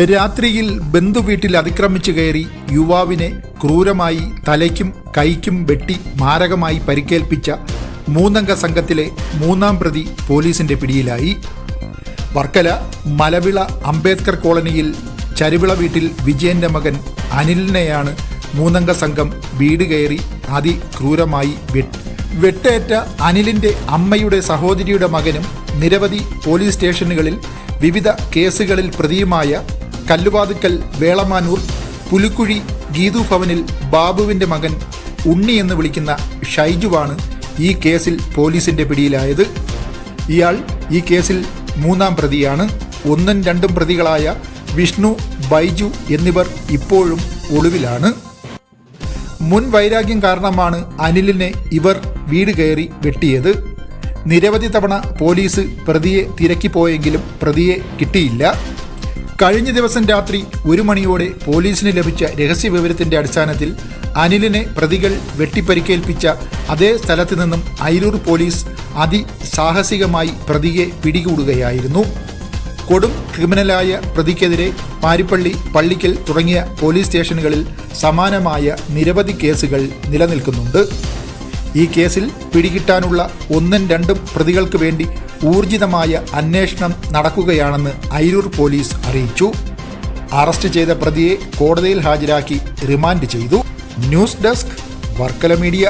രാത്രിയിൽ ബന്ധുവീട്ടിൽ അതിക്രമിച്ചു കയറി യുവാവിനെ ക്രൂരമായി തലയ്ക്കും കൈക്കും വെട്ടി മാരകമായി പരിക്കേൽപ്പിച്ച മൂന്നംഗ സംഘത്തിലെ മൂന്നാം പ്രതി പോലീസിന്റെ പിടിയിലായി. വർക്കല മലവിള അംബേദ്കർ കോളനിയിൽ ചരുവിള വീട്ടിൽ വിജയന്റെ മകൻ അനിലിനെയാണ് മൂന്നംഗ സംഘം വീട് കയറി അതിക്രൂരമായി വെട്ട് വെട്ടേറ്റ അനിലിന്റെ അമ്മയുടെ സഹോദരിയുടെ മകനും നിരവധി പോലീസ് സ്റ്റേഷനുകളിൽ വിവിധ കേസുകളിൽ പ്രതിയുമായ കല്ലുവാതുക്കൽ വേളമാനൂർ പുലിക്കുഴി ഗീതു ഭവനിൽ ബാബുവിന്റെ മകൻ ഉണ്ണി എന്ന് വിളിക്കുന്ന ഷൈജുവാണ് ഈ കേസിൽ പോലീസിന്റെ പിടിയിലായത്. ഇയാൾ ഈ കേസിൽ മൂന്നാം പ്രതിയാണ്. ഒന്നും രണ്ടും പ്രതികളായ വിഷ്ണു ബൈജു എന്നിവർ ഇപ്പോഴും ഒളിവിലാണ്. മുൻ വൈരാഗ്യം കാരണമാണ് അനിലിനെ ഇവർ വീട് കയറി വെട്ടിയത്. നിരവധി തവണ പോലീസ് പ്രതിയെ തിരക്കിപ്പോയെങ്കിലും പ്രതിയെ കിട്ടിയില്ല. കഴിഞ്ഞ ദിവസം രാത്രി ഒരു മണിയോടെ പോലീസിന് ലഭിച്ച രഹസ്യ വിവരത്തിന്റെ അടിസ്ഥാനത്തിൽ അനിലിനെ പ്രതികൾ വെട്ടിപ്പരിക്കേൽപ്പിച്ച അതേ സ്ഥലത്ത് നിന്നും അയിരൂർ പോലീസ് അതിസാഹസികമായി പ്രതിയെ പിടികൂടുകയായിരുന്നു. കൊടും ക്രിമിനലായ പ്രതിക്കെതിരെ പാരിപ്പള്ളി പള്ളിക്കൽ തുടങ്ങിയ പോലീസ് സ്റ്റേഷനുകളിൽ സമാനമായ നിരവധി കേസുകൾ നിലനിൽക്കുന്നുണ്ട്. ഈ കേസിൽ പിടികിട്ടാനുള്ള ഒന്നും രണ്ടും പ്രതികൾക്ക് വേണ്ടി ഊർജിതമായ അന്വേഷണം നടക്കുകയാണെന്ന് അയിരൂർ പോലീസ് അറിയിച്ചു. അറസ്റ്റ് ചെയ്ത പ്രതിയെ കോടതിയിൽ ഹാജരാക്കി റിമാൻഡ് ചെയ്തു. News desk Varkala media.